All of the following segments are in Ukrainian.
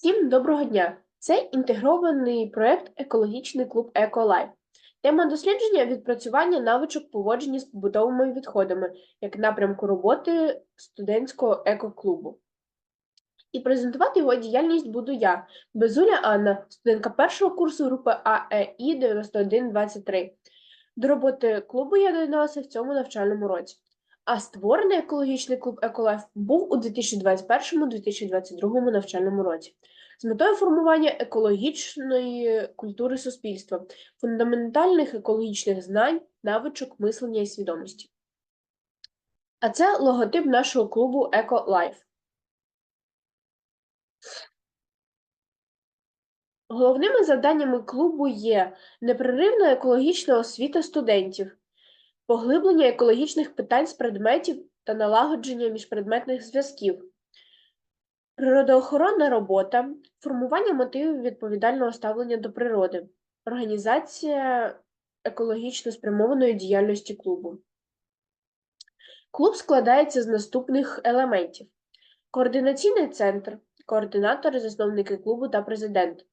Всім доброго дня! Це інтегрований проєкт Екологічний клуб «Еколайф». Тема дослідження відпрацювання навичок поводження з побутовими відходами як напрямку роботи студентського екоклубу. І презентувати його діяльність буду я, Безуля Анна, студентка першого курсу групи АЕІ 9123. До роботи клубу я доєдналася в цьому навчальному році. А створений екологічний клуб «Еколайф» був у 2021-2022 навчальному році з метою формування екологічної культури суспільства, фундаментальних екологічних знань, навичок мислення і свідомості. А це логотип нашого клубу «Еколайф». Головними завданнями клубу є непреривна екологічна освіта студентів, поглиблення екологічних питань з предметів та налагодження міжпредметних зв'язків, природоохоронна робота, формування мотивів відповідального ставлення до природи, організація екологічно спрямованої діяльності клубу. Клуб складається з наступних елементів: координаційний центр, координатори, засновники клубу та президент.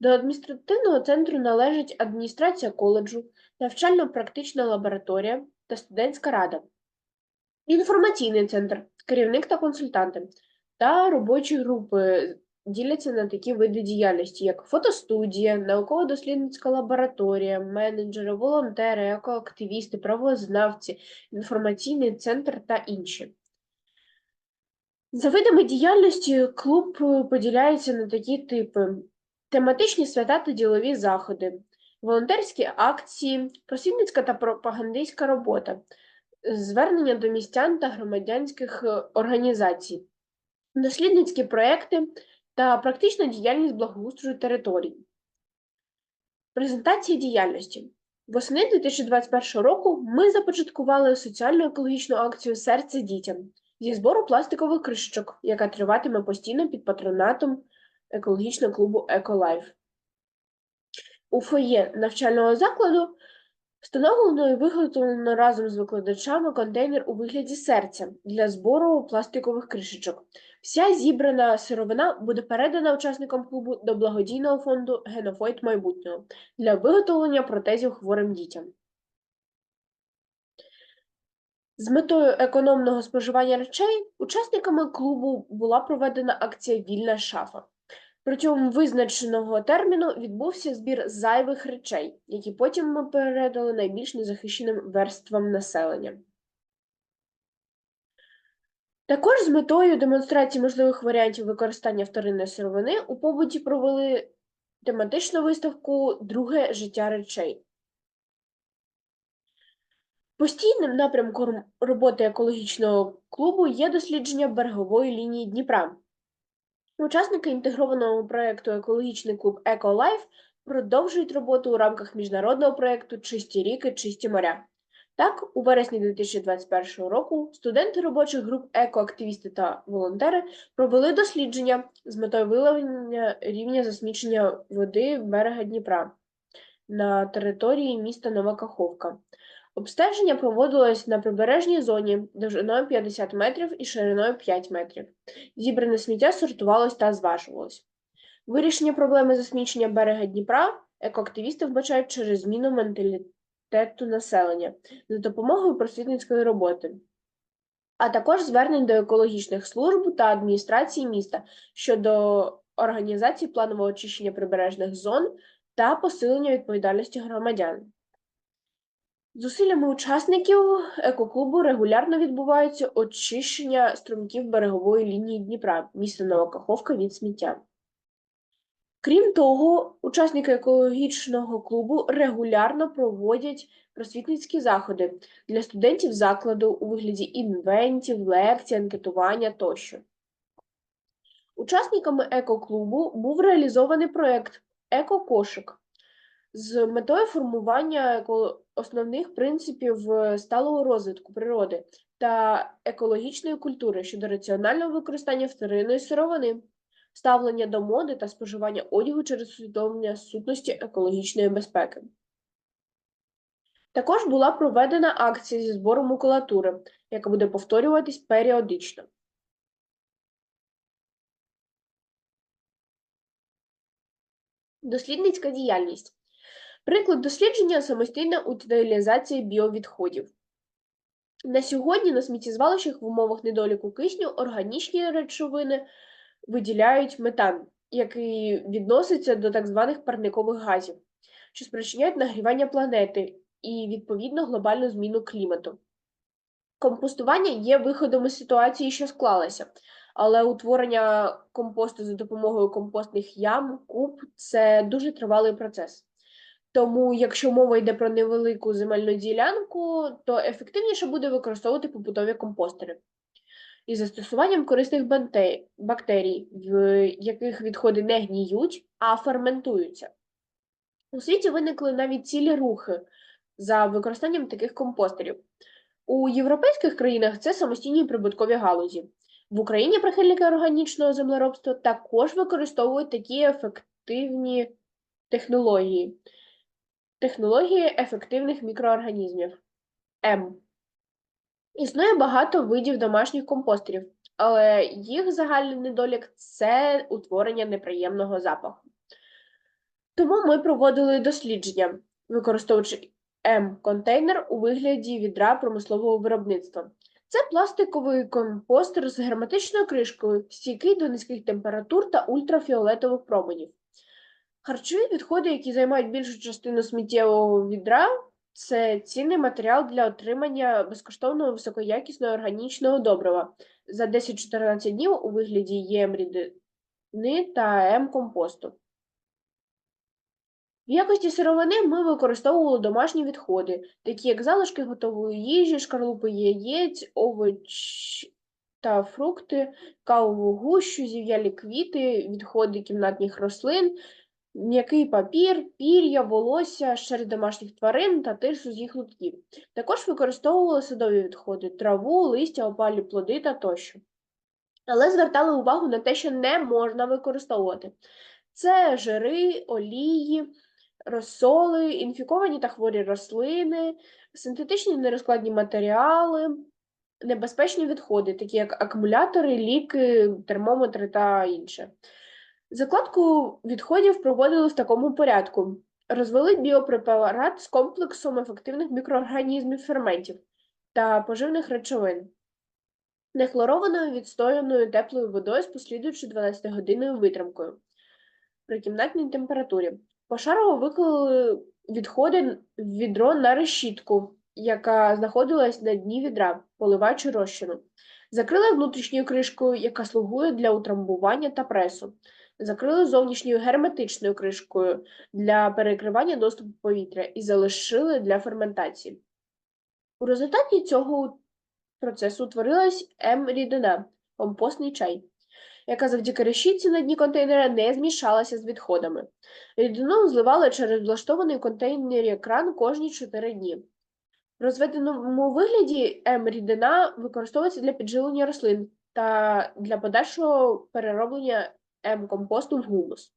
До адміністративного центру належить адміністрація коледжу, навчально-практична лабораторія та студентська рада, інформаційний центр, керівник та консультанти, та робочі групи діляться на такі види діяльності, як фотостудія, науково-дослідницька лабораторія, менеджери, волонтери, екоактивісти, правознавці, інформаційний центр та інші. За видами діяльності клуб поділяється на такі типи: тематичні свята та ділові заходи, волонтерські акції, просвітницька та пропагандистська робота, звернення до містян та громадянських е, організацій, дослідницькі проекти та практична діяльність благоустрою територій. Презентація діяльності. Восени 2021 року ми започаткували соціально-екологічну акцію Серце дітям зі збору пластикових кришечок, яка триватиме постійно під патронатом екологічного клубу «Еколайф». У фоє навчального закладу встановлено і виготовлено разом з викладачами контейнер у вигляді серця для збору пластикових кришечок. Вся зібрана сировина буде передана учасникам клубу до благодійного фонду Генофойт майбутнього для виготовлення протезів хворим дітям. З метою економного споживання речей учасниками клубу була проведена акція Вільна шафа. Протягом визначеного терміну відбувся збір зайвих речей, які потім ми передали найбільш незахищеним верствам населення. Також з метою демонстрації можливих варіантів використання вторинної сировини у побуті провели тематичну виставку Друге життя речей. Постійним напрямком роботи екологічного клубу є дослідження берегової лінії Дніпра. Учасники інтегрованого проєкту Екологічний клуб «Еколайф» продовжують роботу у рамках міжнародного проєкту Чисті ріки, чисті моря. Так, у вересні 2021 року студенти робочих груп, екоактивісти та волонтери провели дослідження з метою виявлення рівня засмічення води берега Дніпра на території міста Нова Каховка. Обстеження проводилось на прибережній зоні довжиною 50 метрів і шириною 5 метрів. Зібране сміття сортувалось та зважувалось. Вирішення проблеми засмічення берега Дніпра екоактивісти вбачають через зміну менталітету населення за допомогою просвітницької роботи, а також звернень до екологічних служб та адміністрації міста щодо організації планового очищення прибережних зон та посилення відповідальності громадян. Зусиллями учасників екоклубу регулярно відбуваються очищення струмків берегової лінії Дніпра, міста Нова Каховка від сміття. Крім того, учасники екологічного клубу регулярно проводять просвітницькі заходи для студентів закладу у вигляді інвентів, лекцій, анкетування тощо. Учасниками екоклубу був реалізований проєкт Екокошик з метою формування основних принципів е, сталого розвитку природи та екологічної культури щодо раціонального використання вторинної сировини, ставлення до моди та споживання одягу через усвідомлення сутності екологічної безпеки. Також була проведена акція зі збору макулатури, яка буде повторюватись періодично. Дослідницька діяльність. Приклад дослідження самостійна утилізація біовідходів. На сьогодні на сміттєзвалищах в умовах недоліку кисню органічні речовини виділяють метан, який відноситься до так званих парникових газів, що спричиняють нагрівання планети і, відповідно, глобальну зміну клімату. Компостування є виходом із ситуації, що склалася, але утворення компосту за допомогою компостних ям, куб це дуже тривалий процес. Тому, якщо мова йде про невелику земельну ділянку, то ефективніше буде використовувати побутові компостери із застосуванням корисних бактерій, в яких відходи не гніють, а ферментуються. У світі виникли навіть цілі рухи за використанням таких компостерів. У європейських країнах це самостійні прибуткові галузі. В Україні прихильники органічного землеробства також використовують такі ефективні технології. Технології ефективних мікроорганізмів М. Існує багато видів домашніх компостерів, але їх загальний недолік це утворення неприємного запаху. Тому ми проводили дослідження, використовуючи М-контейнер у вигляді відра промислового виробництва. Це пластиковий компостер з герметичною кришкою, стійкий до низьких температур та ультрафіолетових променів. Харчові відходи, які займають більшу частину сміттєвого відра, це цінний матеріал для отримання безкоштовного високоякісного органічного добрива за 10-14 днів у вигляді єм-рідини та М-компосту. В якості сировини ми використовували домашні відходи, такі як залишки готової їжі, шкарлупи яєць, овочі та фрукти, кавову гущу, зів'ялі квіти, відходи кімнатних рослин, м'який папір, пір'я, волосся, шерсть домашніх тварин та тирсу з їх лутків. Також використовували садові відходи, траву, листя, опалі плоди та тощо. Але звертали увагу на те, що не можна використовувати. Це жири, олії, розсоли, інфіковані та хворі рослини, синтетичні нерозкладні матеріали, небезпечні відходи, такі як акумулятори, ліки, термометри та інше. Закладку відходів проводили в такому порядку: розвели біопрепарат з комплексом ефективних мікроорганізмів ферментів та поживних речовин, нехлорованою відстояною теплою водою з послідуючою 12-годинною витримкою при кімнатній температурі. Пошарово виклали відходи в відро на решітку, яка знаходилась на дні відра, поливаючи розчину. Закрили внутрішньою кришкою, яка слугує для утрамбування та пресу. Закрили зовнішньою герметичною кришкою для перекривання доступу повітря і залишили для ферментації. У результаті цього процесу утворилась М-рідина компостний чай, яка завдяки решітці на дні контейнера не змішалася з відходами. Рідину зливали через влаштований в контейнері кран кожні 4 дні. В розведеному вигляді М-рідина використовується для підживлення рослин та для подальшого перероблення М-компосту в гумус.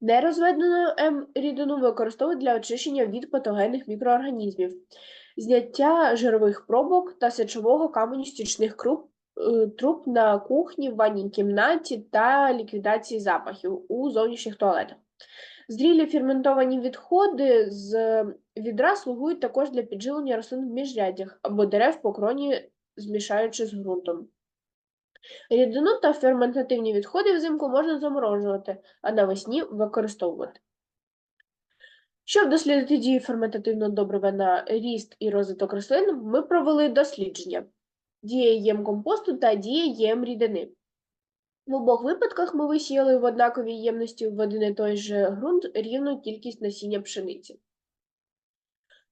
Нерозведену М-рідину використовують для очищення від патогенних мікроорганізмів, зняття жирових пробок та сечового каменю стічних е, труб на кухні, в ванній кімнаті та ліквідації запахів у зовнішніх туалетах. Зрілі ферментовані відходи з відра слугують також для підживлення рослин в міжряддях або дерев по кроні, змішаючи з ґрунтом. Рідину та ферментативні відходи взимку можна заморожувати, а навесні використовувати. Щоб дослідити дію ферментативного добрива на ріст і розвиток рослин, ми провели дослідження дія ємкомпосту та дія єм-рідини. В обох випадках ми висіяли в однаковій ємності в один і той же ґрунт рівну кількість насіння пшениці.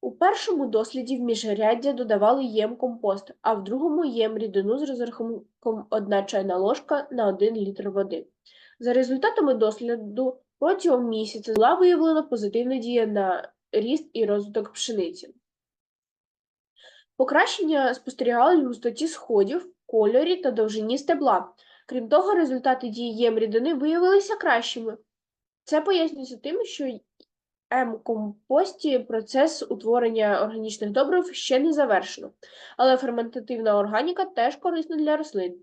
У першому досліді в міжряддя додавали єм-компост, а в другому єм-рідину з розрахунком 1 чайна ложка на 1 літр води. За результатами досліду протягом місяця була виявлена позитивна дія на ріст і розвиток пшениці. Покращення спостерігалось в густоті сходів, кольорі та довжині стебла. Крім того, результати дії єм-рідини виявилися кращими. Це пояснюється тим, що М-компості процес утворення органічних добрив ще не завершено, але ферментативна органіка теж корисна для рослин.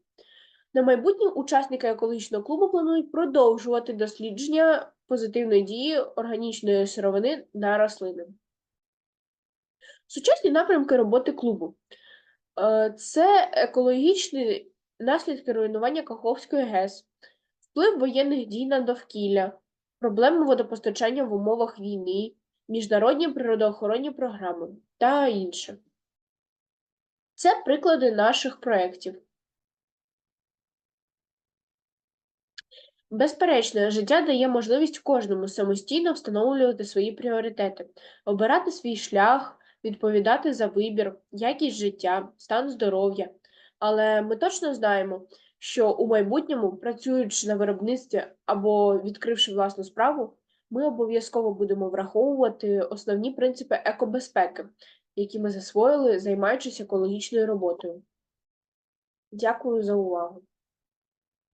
На майбутнє учасники екологічного клубу планують продовжувати дослідження позитивної дії органічної сировини на рослини. Сучасні напрямки роботи клубу Е, це екологічні наслідки руйнування Каховської ГЕС, вплив воєнних дій на довкілля, проблеми водопостачання в умовах війни, міжнародні природоохоронні програми та інше. Це приклади наших проєктів. Безперечно, життя дає можливість кожному самостійно встановлювати свої пріоритети, обирати свій шлях, відповідати за вибір, якість життя, стан здоров'я. Але ми точно знаємо, що у майбутньому, працюючи на виробництві або відкривши власну справу, ми обов'язково будемо враховувати основні принципи екобезпеки, які ми засвоїли, займаючись екологічною роботою. Дякую за увагу.